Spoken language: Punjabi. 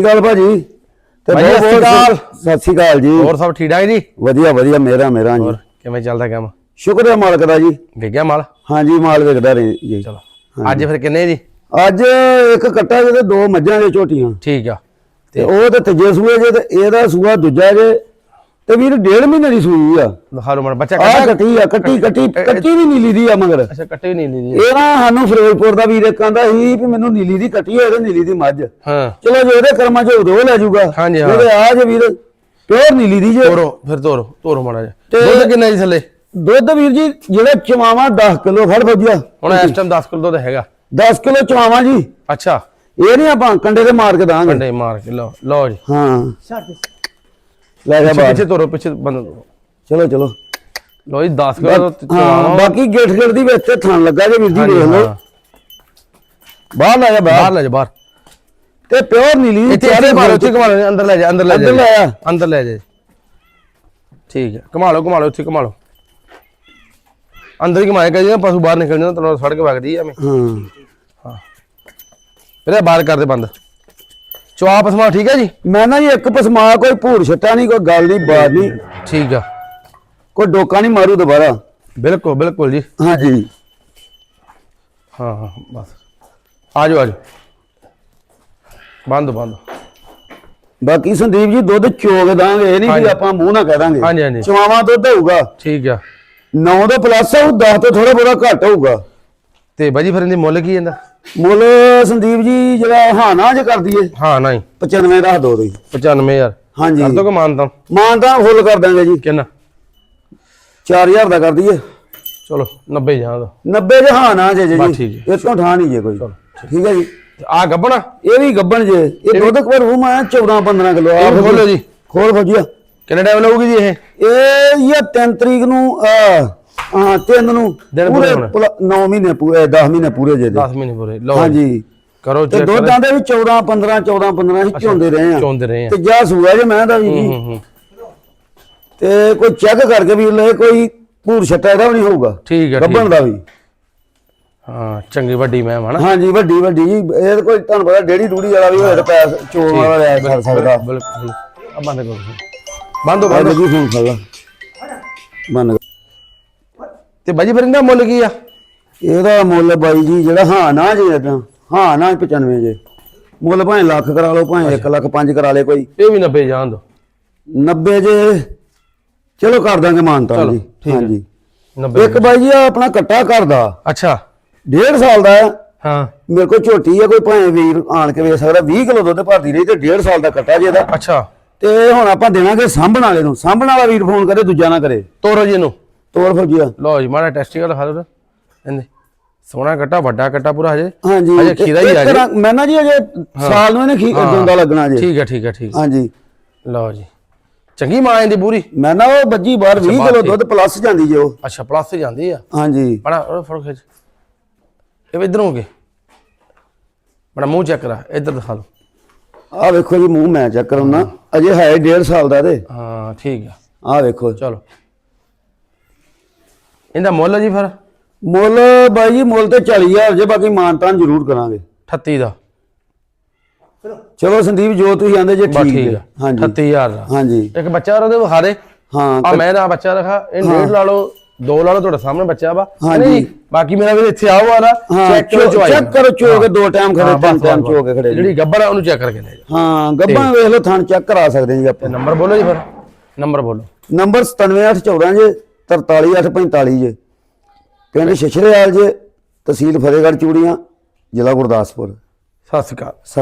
ਅਕਾਲ ਭਾਜੀ। ਤੇ ਭਾਜੀ, ਬਹੁਤ- ਸਤਿ ਸ਼੍ਰੀ ਅਕਾਲ। ਸਤਿ ਸ਼੍ਰੀ ਅਕਾਲ ਜੀ। ਹੋਰ ਸਭ ਠੀਕ ਠਾਕ ਜੀ? ਵਧੀਆ ਵਧੀਆ ਮੇਰਾ ਮੇਰਾ ਜੀ। ਕਿਵੇਂ ਚੱਲਦਾ ਕੰਮ? ਸ਼ੁਕਰ ਹੈ ਮਾਲਕ ਦਾ ਜੀ। ਵਿਗਿਆ ਮਾਲ? ਹਾਂਜੀ ਮਾਲ ਵਿਕਦਾ ਰਹੇ ਜੀ। ਚਲੋ। ਅੱਜ ਫਿਰ ਕਿੰਨੇ ਜੀ? ਅੱਜ ਇੱਕ ਕੱਟਾ ਜੇ ਤੇ ਦੋ ਮੱਝਾਂ ਦੇ ਝੋਟੀਆਂ। ਠੀਕ ਆ। ਤੇ ਉਹ ਤੇ ਤੀਜੇ ਸੂਏ ਜੇ ਤੇ ਇਹਦਾ ਸੂਆ ਦੂਜਾ ਜੇ। ਤੇ ਵੀਰ ਡੇਢ ਮਹੀਨੇ ਦੀ ਸੂਈ ਆ। ਦਿਖਾ ਲਓ ਮੜ ਬੱਚਾ ਆ ਕੱਟਾ ਕੱਟੀ ਆ ਕੱਟੀ ਕੱਟੀ ਕੱਟੀ ਵੀ ਨੀਲੀ ਦੀ ਆ ਮਗਰ। ਅੱਛਾ ਕੱਟੇ ਨਹੀਂ ਲਈ ਇਹ ਨਾ ਸਾਨੂੰ ਫਿਰੋਜ਼ਪੁਰ ਦਾ ਵੀਰ ਕਹਿੰਦਾ ਸੀ ਵੀ ਮੈਨੂੰ ਨੀਲੀ ਦੀ ਕੱਟੀ ਹੋਏ ਤੇ ਨੀਲੀ ਦੀ ਮੱਝ। ਹਾਂ। ਚਲੋ ਜੇ ਉਹਦੇ ਕਰਮਾਂ ਚ ਉਦੋਂ ਲੈ ਜਾਊਗਾ। ਹਾਂਜੀ, ਹਾਂ। ਇਹਦੇ ਆ ਜੇ ਵੀਰ ਪਿਓਰ ਨੀਲੀ ਦੀ ਜੇ। ਤੋਰੋ ਫਿਰ ਤੋਰੋ ਤੋਰੋ ਮਾੜਾ ਤੇ- ਦੁੱਧ ਕਿੰਨਾ ਜੀ ਥੱਲੇ? ਦੁੱਧ ਵੀਰ ਜੀ ਜਿਹੜਾ ਚਵਾਵਾ 10 ਕਿਲੋ ਫੜ ਫੱਜਿਆ ਹੁਣ ਇਸ ਟਾਈਮ 10 ਕਿਲੋ ਦੁੱਧ ਹੈਗਾ। 10 ਕਿਲੋ ਚਵਾਵਾ ਜੀ। ਅੱਛਾ। ਇਹ ਨਹੀਂ ਆਪਾਂ ਕੰਡੇ ਤੇ ਮਾਰ ਕੇ ਦਾਂਗੇ। ਕੰਡੇ ਮਾਰ ਕੇ ਲਓ ਲਓ ਜੀ। ਹਾਂ। ਲੈ ਜਾ ਪਿੱਛੇ ਬਾਹਰ। ਪਿੱਛੇ ਤੋਰੋ ਪਿੱਛੇ ਬੰਦ ਤੋਰੋ ਚਲੋ ਚਲੋ। ਲਓ ਜੀ 10 ਕਿਲੋ ਦੁੱਧ ਹਾਂ ਚਵਾਵਾਂ ਬਾਕੀ ਗੇਟ ਗੇਟ ਦੀ ਵਿੱਚ ਤੇ ਥਣ ਲੱਗਾ ਜੇ ਵੀਰ ਜੀ ਹਾਂਜੀ, ਦੇਖ ਲਓ। ਹਾਂ। ਬਾਹਰ ਲੈ ਜਾ ਬਾਹਰ। ਬਾਹਰ ਲੈ ਜਾ ਬਾਹਰ। ਤੇ ਪਿਓਰ ਨੀਲੀ ਇੱਥੇ ਇੱਥੇ ਘੁਮਾ ਲਓ ਇੱਥੇ ਘੁਮਾ ਲਓ ਅੰਦਰ ਲੈ ਜਾ ਅੰਦਰ ਲੈ ਜਾ। ਅੰਦਰ ਲੈ ਆ। ਅੰਦਰ ਲੈ ਜਾ। ਠੀਕ ਹੈ ਘੁਮਾ ਲਓ ਘੁਮਾ ਲਓ ਇੱਥੇ ਘੁਮਾ ਲਓ ਅੰਦਰ ਹੀ ਘੁਮਾਏ ਕਰੀ ਨਾ ਪਸ਼ੂ ਬਾਹਰ ਨਿਕਲ ਜਾਂਦਾ ਤੈਨੂੰ ਸੜਕ ਵਗਦੀ ਮੈਂ ਹਾਂ। ਇਹਦਾ ਬਾਹਰ ਕਰ ਦੇ ਬੰਦ। ਚੁਆਪ ਸਮਾ ਠੀਕ ਹੈ ਜੀ? ਮੈਂ ਨਾ ਜੀ ਇੱਕ ਪਸਮਾ ਕੋਈ ਭੂਰ ਛੱਟਾ ਨਹੀਂ ਕੋਈ ਗੱਲ ਨਹੀਂ ਬਾਤ ਨਹੀਂ। ਠੀਕ ਆ। ਕੋਈ ਡੋਕਾ ਨਹੀਂ ਮਾਰੂ ਦੁਬਾਰਾ। ਬਿਲਕੁਲ ਬਿਲਕੁਲ ਜੀ। ਹਾਂਜੀ। ਹਾਂ ਹਾਂ ਬਸ। ਆ ਜਾਓ ਆ ਜਾਓ ਬੰਦ ਬੰਦ। ਬਾਕੀ ਸੰਦੀਪ ਜੀ ਦੁੱਧ ਚੋਗ ਦਾਂਗੇ ਇਹ ਨਹੀਂ। ਕਿ ਆਪਾਂ ਮੂੰਹ ਨਾ ਕਹਿ ਦਾਂਗੇ। ਹਾਂਜੀ, ਹਾਂਜੀ। ਚਵਾਵਾ ਦੁੱਧ ਹੋਊਗਾ। ਠੀਕ ਆ। 9 ਤੋਂ ਪਲੱਸ ਹੋਊ 10 ਤੋਂ ਥੋੜਾ ਬੋੜਾ ਘੱਟ ਹੋਊਗਾ। ਤੇ ਬਾਜੀ ਫਿਰ ਇਹਦੀ ਮੁੱਲ ਕੀ ਜਾਂਦਾ ਮੁੱਲ ਸੰਦੀਪ ਜੀ ਜਿਹੜਾ ਹਾਂ ਨਾ ਜੇ ਕਰ ਦਈਏ। ਹਾਂ ਨਹੀਂ। 95 ਰੱਖ ਦੋ ਤੁਸੀਂ। 95000 ਹਾਂਜੀ। ਕਰ ਦੋ ਕਿ ਮਾਨਤਾ ਮਾਨ ਤਾਂ ਫੁੱਲ ਕਰ ਦਾਂਗੇ ਜੀ। ਕਿੰਨਾ? 4000 ਦਾ ਕਰ ਦਈਏ। ਚਲੋ 90 ਜਾਂ ਦੋ। 90 ਦੇ ਹਾਂ ਨਾ ਜੇ ਜੀ ਬਸ ਠੀਕ ਇਹ ਤੋਂ ਠਾ ਨਹੀਂ ਜੇ ਕੋਈ। ਠੀਕ। ਹੈ ਜੀ। ਆ ਗੱਬਣਾ? ਇਹ ਵੀ ਗੱਬਣ ਜੇ। ਇਹ ਦੁੱਧ ਕਵਰ ਹੂੰ ਮੈਂ 14 15 ਕਿਲੋ ਵੀ ਖੋਲੋ ਜੀ। ਖੋਲ ਫੌਜੀਆ ਕਿੰਨੇ ਟਾਈਮ ਲਊਗੀ ਜੀ ਇਹ? ਇਹ ਇਹ 3 ਤਰੀਕ ਨੂੰ ਅਹ, ਹਾਂ 3 ਨੂੰ ਦਿਨ ਪੂਰੇ ਹੋਣੇ। 9 ਮਹੀਨੇ ਪੂਰੇ 10 ਮਹੀਨੇ ਪੂਰੇ ਜੇ ਦੇ। 10 ਮਹੀਨੇ ਪੂਰੇ ਲਓ ਹਾਂਜੀ। ਕਰੋ ਤੇ ਚੈੱਕ ਦੁੱਧਾਂ ਦੇ ਵੀ 14 15 14 15 ਅਸੀਂ ਝੋਂਦੇ ਰਹੇ ਆ ਚੋਂਦੇ ਰਹੇ ਆ ਤੇ ਜਾ ਸੂਆ ਜੇ ਮੈਂ ਦਾ ਵੀ ਜੀ। ਹੂੰ ਹੂੰ ਤੇ ਕੋਈ ਚੈੱਕ ਕਰਕੇ ਵੀ ਲੈ ਕੋਈ ਭੂਰ ਛੱਟਾ ਇਹਦਾ ਵੀ ਨਹੀਂ ਹੋਊਗਾ। ਠੀਕ ਗੱਬਣ ਠੀਕ। ਦਾ ਵੀ। ਹਾਂ ਚੰਗੀ ਵੱਡੀ ਮੈਂ ਹਨਾ ਹਾਂਜੀ ਵੱਡੀ ਵੱਡੀ ਜੀ। ਇਹ ਕੋਈ ਤੁਹਾਨੂੰ ਪਤਾ ਡੇੜੀ ਡੂੜੀ ਵਾਲਾ ਵੀ ਹੋਏ ਤਾਂ ਪੈਸ ਚੋਣ ਵਾਲਾ ਲੈ ਕਰ ਸਕਦਾ। ਬਿਲਕੁਲ ਆ ਬੰਦ ਕਰੋ। ਬੰਦੋ ਬੰਦ ਲੱਗੀ ਫੋਨ ਖਾਲਾ ਬੰਨ ਤੇ ਬਾਜੀ ਫਿਰ ਇਹਦਾ ਮੁੱਲ ਕੀ ਆ? ਇਹਦਾ ਮੁੱਲ ਬਾਈ ਜੀ ਜਿਹੜਾ ਹਾਂ ਨਾ ਜੇ ਤਾਂ ਹਾਂ ਨਾ 95 ਜੇ। ਮੁੱਲ ਭਾਵੇਂ ਲੱਖ ਕਰਾ ਲਓ ਭਾਵੇਂ 1 ਲੱਖ 5 ਕਰਾ ਲੇ ਕੋਈ। ਇਹ ਵੀ 90 ਜਾਣ ਦੋ। 90 ਜੇ ਚਲੋ ਕਰ ਦਾਂਗੇ ਮਾਨਤਾ ਜੀ। ਹਾਂਜੀ। 90 ਇੱਕ ਬਾਈ ਜੀ ਆਪਣਾ ਕੱਟਾ ਕਰਦਾ। ਅੱਛਾ। ਡੇਢ ਸਾਲ ਦਾ ਹਾਂ। ਮੇਰੇ ਕੋਲ ਝੋਟੀ ਆ ਕੋਈ ਭਾਵੇਂ ਵੀਰ ਆਣ ਕੇ ਵੇਖ ਸਕਦਾ 20 ਕਿਲੋ ਦੁੱਧ ਭਰਦੀ ਰਹੀ ਤੇ ਡੇਢ ਸਾਲ ਦਾ ਕੱਟਾ ਜੇ ਇਹਦਾ। ਅੱਛਾ। ਤੇ ਹੁਣ ਆਪਾਂ ਦੇਵਾਂਗੇ ਸਾਂਭਣ ਵਾਲੇ ਨੂੰ। ਸਾਂਭਣ ਵਾਲਾ ਵੀਰ ਫੋਨ ਕਰੇ ਦੂਜਾ ਨਾ ਕਰੇ। ਤੋਰੋ ਜੀ ਇਹਨੂੰ। ਤੋੜ ਫੌਜੀਆ ਲਓ ਜੀ ਮਾੜਾ ਟੈਸਟਿੰਗ ਦਿਖਾ ਦਿਓ ਇਹਨੇ ਸੋਹਣਾ ਕੱਟਾ ਵੱਡਾ ਕੱਟਾ ਪੂਰਾ ਹਜੇ। ਹਾਂਜੀ। ਅਜੇ ਖੀਰਾ ਹੀ ਆ ਜੀ। ਮੈਂ ਨਾ ਜੀ ਅਜੇ ਸਾਲ ਨੂੰ ਇਹਨੇ ਖੀ ਦੋਂਦਾ ਲੱਗਣਾ ਜੇ ਠੀਕ ਹੈ ਠੀਕ ਹੈ ਠੀਕ। ਹਾਂਜੀ। ਲਓ ਜੀ। ਚੰਗੀ ਮਾਂ ਇਹਦੀ ਪੂਰੀ। ਮੈਂ ਨਾ ਉਹ ਬੱਜੀ ਬਾਹਰ 20 ਬਾਹਰ ਕਿਲੋ ਦੀ। ਦੁੱਧ ਪਲੱਸ ਜਾਂਦੀ ਜੇ ਉਹ। ਅੱਛਾ ਪਲੱਸ ਜਾਂਦੀ ਆ। ਹਾਂਜੀ। ਬੜਾ ਉਹ ਫੜੋ ਖਿੱਚ। ਇਹ ਇੱਧਰੋਂ ਹੋ ਕੇ ਬੜਾ ਮੂੰਹ ਚੈੱਕ ਕਰਾ। ਇੱਧਰ ਦਿਖਾ ਲਓ ਆਹ ਵੇਖੋ ਜੀ ਮੂੰਹ ਮੈਂ ਚੈੱਕ ਕਰਾਉਣਾ ਅਜੇ ਹੈ 1.5 ਸਾਲ ਦਾ ਤੇ ਹਾਂ ਠੀਕ ਆ। ਆਹ ਵੇਖੋ। ਚਲੋ। ਇਹਦਾ ਮੁੱਲ ਜੀ ਫਿਰ? ਮੁੱਲ ਬਾਈ ਜੀ ਮੁੱਲ ਤੇ 40000 ਜੇ ਬਾਕੀ ਮਾਨਤਾਨ ਜ਼ਰੂਰ ਕਰਾਂਗੇ। 38 ਦਾ। ਚਲੋ ਸੰਦੀਪ ਜੋ ਤੁਸੀਂ ਆਂਦੇ ਜੇ ਠੀਕ ਹੈ। ਹਾਂਜੀ। 38000 ਦਾ। ਹਾਂਜੀ। ਇੱਕ ਬੱਚਾ ਉਹਦੇ ਵਿਖਾ ਦੇ। ਹਾਂ ਆ ਮੈਂ ਦਾ ਬੱਚਾ ਰਖਾ ਇਹ ਡੇਢ ਲਾ ਲਓ ਦੋ ਲਾ ਲਓ ਤੁਹਾਡੇ ਸਾਹਮਣੇ ਬੱਚਾ ਵਾ। ਹਾਂਜੀ। ਬਾਕੀ ਮੇਰਾ ਵੀ ਇੱਥੇ ਆਓ ਹਾਂ ਚੈੱਕ ਕਰੋ ਚਵਾਈ ਚੈੱਕ ਕਰੋ ਚੋ ਕੇ ਦੋ ਟਾਈਮ ਖੜੇ ਤਿੰਨ ਟਾਈਮ ਚੋ ਕੇ ਖੜੇ ਜੀ। ਜਿਹੜੀ ਗੱਬਰ ਆ ਉਹਨੂੰ ਚੈੱਕ ਕਰਕੇ ਲੈ ਜਾਓ। ਹਾਂ ਗੱਬਾਂ ਵੇਖ ਲਓ ਥਣ ਚੈੱਕ ਕਰਾ ਸਕਦੇ ਜੀ ਆਪਾਂ। ਨੰਬਰ ਬੋਲੋ ਜੀ ਫਿਰ। ਨੰਬਰ ਬੋਲੋ। ਨੰਬਰ 97814 ਜੇ। 43845 ਜੇ। ਪਿੰਡ ਛਛੜੇਵਾਲ ਜੇ ਤਹਿਸੀਲ ਫਤਿਹਗੜ੍ਹ ਚੂੜੀਆਂ ਜ਼ਿਲ੍ਹਾ ਗੁਰਦਾਸਪੁਰ। ਸਤਿ ਸ਼੍ਰੀ ਅਕਾਲ।